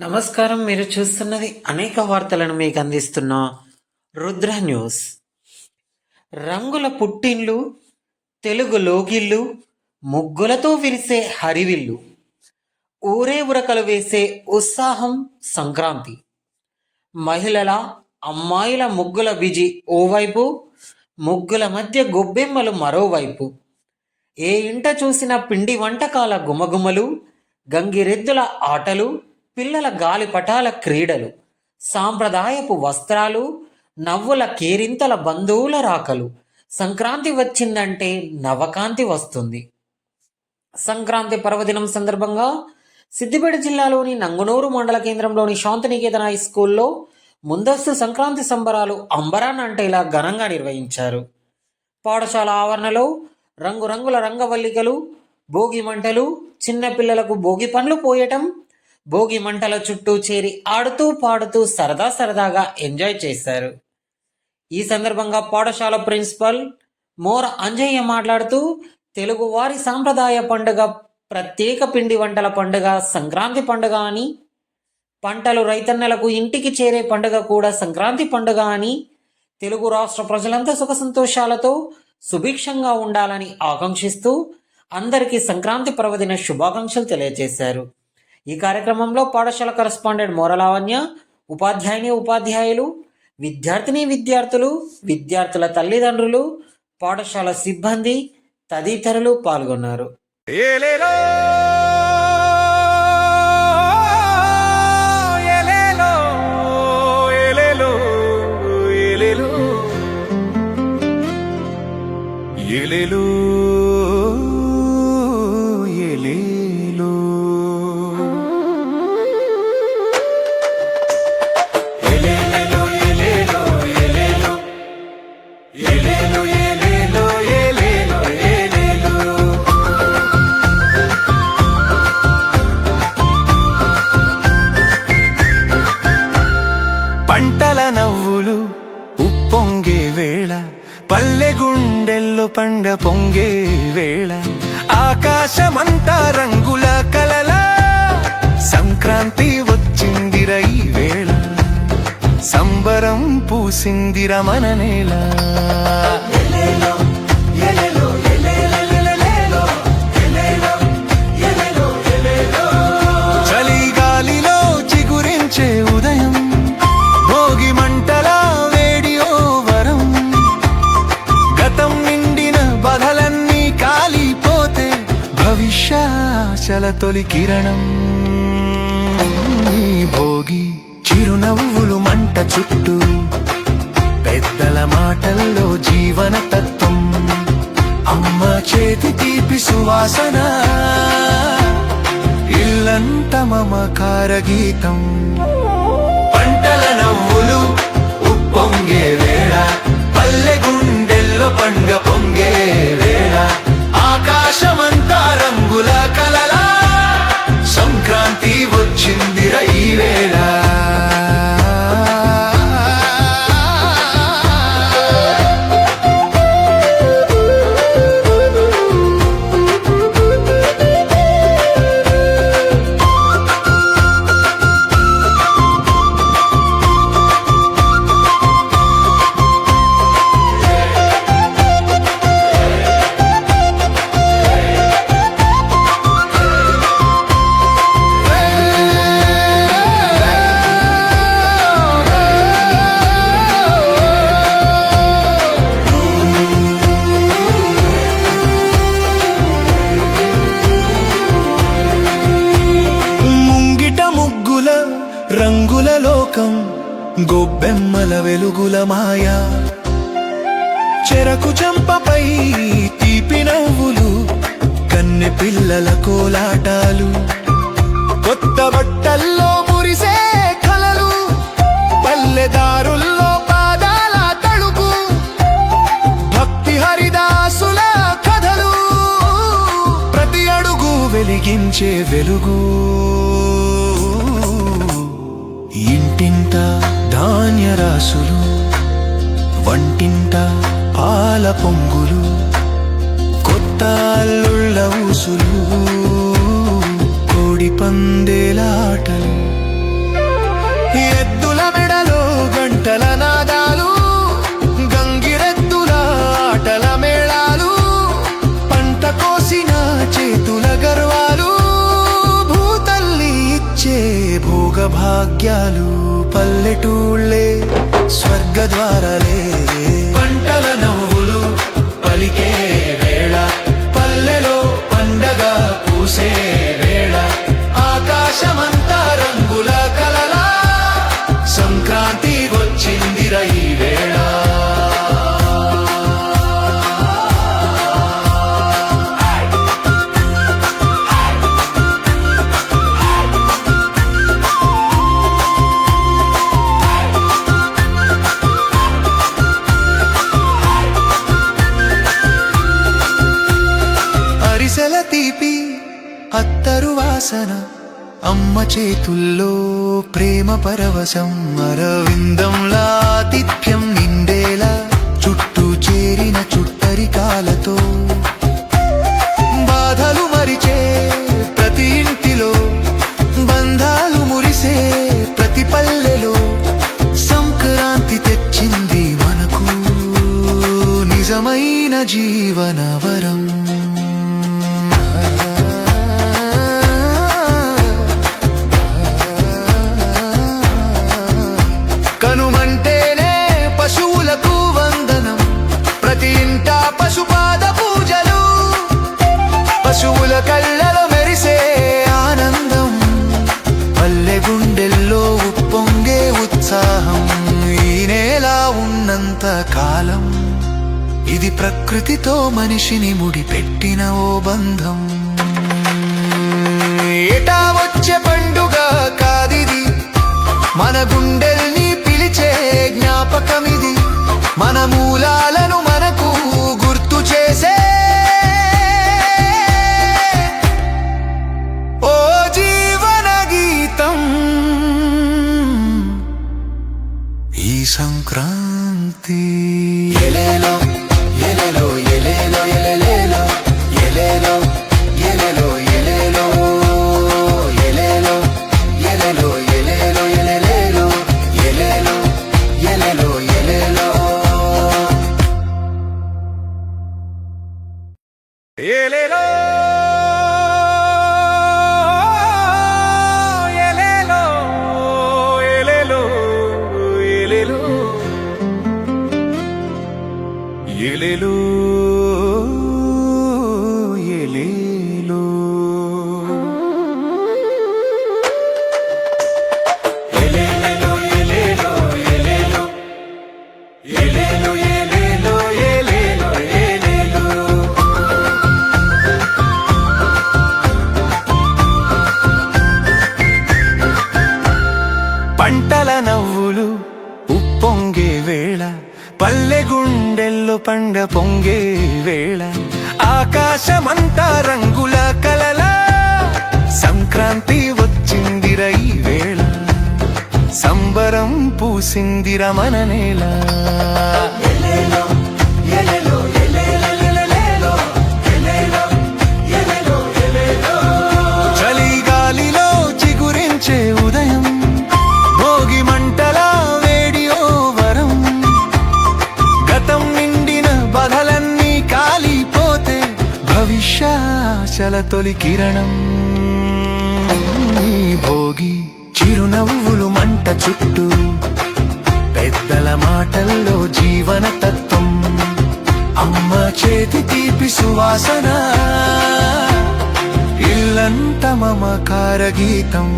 నమస్కారం మీరు చూస్తున్నది అనేక వార్తలను మీకు అందిస్తున్న రుద్ర న్యూస్. రంగుల పుట్టిన్లు తెలుగు లోగిళ్ళు ముగ్గులతో విరిసే హరివిల్లు ఊరే ఉరకలు వేసే ఉత్సాహం సంక్రాంతి. మహిళల అమ్మాయిల ముగ్గుల బిజి ఓవైపు ముగ్గుల మధ్య గొబ్బెమ్మలు మరోవైపు. ఏ ఇంట చూసిన పిండి వంటకాల గుమగుమలు గంగిరెద్దుల ఆటలు పిల్లల గాలిపటాల క్రీడలు సాంప్రదాయపు వస్త్రాలు నవ్వుల కేరింతల బంధువుల రాకలు. సంక్రాంతి వచ్చిందంటే నవకాంతి వస్తుంది. సంక్రాంతి పర్వదినం సందర్భంగా సిద్దిపేట జిల్లాలోని నంగునూరు మండల కేంద్రంలోని శాంతినికేతన హై స్కూల్లో ముందస్తు సంక్రాంతి సంబరాలు అంబరాన్ అంటే ఇలా ఘనంగా నిర్వహించారు. పాఠశాల ఆవరణలో రంగురంగుల రంగవల్లికలు భోగి మంటలు చిన్నపిల్లలకు భోగి పండ్లు పోయటం భోగి మంటల చుట్టూ చేరి ఆడుతూ పాడుతూ సరదా సరదాగా ఎంజాయ్ చేశారు. ఈ సందర్భంగా పాఠశాల ప్రిన్సిపల్ మోర అంజయ్య మాట్లాడుతూ తెలుగువారి సాంప్రదాయ పండుగ ప్రత్యేక పిండి వంటల పండుగ సంక్రాంతి పండుగ అని పంటలు రైతన్నలకు ఇంటికి చేరే పండుగ కూడా సంక్రాంతి పండుగ అని తెలుగు రాష్ట్ర ప్రజలంతా సుఖ సంతోషాలతో సుభిక్షంగా ఉండాలని ఆకాంక్షిస్తూ అందరికీ సంక్రాంతి పర్వదిన శుభాకాంక్షలు తెలియజేశారు. ఈ కార్యక్రమంలో పాఠశాల కరస్పాండెంట్ మోరలావణ్య ఉపాధ్యాయుని ఉపాధ్యాయులు విద్యార్థిని విద్యార్థులు విద్యార్థుల తల్లిదండ్రులు పాఠశాల సిబ్బంది తదితరులు పాల్గొన్నారు. గుండెల్లో పండ పొంగే వేళ ఆకాశమంతా రంగుల కలల. సంక్రాంతి వచ్చిందిరై ఈ వేళ సంబరం పూసిందిర మన నేల. భవిష్యాశల తొలి కిరణం. భోగి చిరునవ్వులు మంట చుట్టూ పెద్దల మాటల్లో జీవన తత్వం అమ్మ చేతి తీపి సువాసన ఇల్లంత మమకార గీతం గొబ్బెమ్మల వెలుగుల మాయా. చెరకు చంపపై తీపి నవ్వులు కన్నె పిల్లల కోలాటాలు. కొత్త బట్టల్లో మురిసే కలలు పల్లెదారుల్లో పాదాల తడుపు భక్తి హరిదాసుల కథలు ప్రతి అడుగు వెలిగించే వెలుగు. గ్లాసులు వంటింట పాల పొంగులు కొత్త అల్లుళ్ళ ఊసులు కోడి పందేలాటలు మెడలో గంటల నాదాలు గంగిరెద్దుల ఆటల మేళాలు పంట కోసిన చేతుల గర్వాలు భూతల్లి ఇచ్చే భోగభాగ్యాలు పల్లెటూళ్ళే. స్వర్గ ద్వారాలే పంటలను అమ్మ చేతుల్లో ప్రేమ పరవశం అరవిందంలా ఆతిథ్యం ఇది ప్రకృతితో మనిషిని ముడిపెట్టిన ఓ బంధం. ఏటా వచ్చే పండుగ కాదిది? మన గుండెల్ని పిలిచే జ్ఞాపకమిది? మన మూలాలను మనకు గుర్తు చేసే ఓ జీవన గీతం. ఈ సంక్రాంతి Hallelujah. రంగుల కలల సంక్రాంతి వచ్చిందిర ఈ వేళ. సంబరం పూసిందిర మన నేల. తొలి కిరణం. భోగి చిరునవ్వులు మంట చుట్టూ పెద్దల మాటల్లో జీవన తత్వం అమ్మ చేతి తీపి సువాసన. ఇల్లంత మమకార గీతం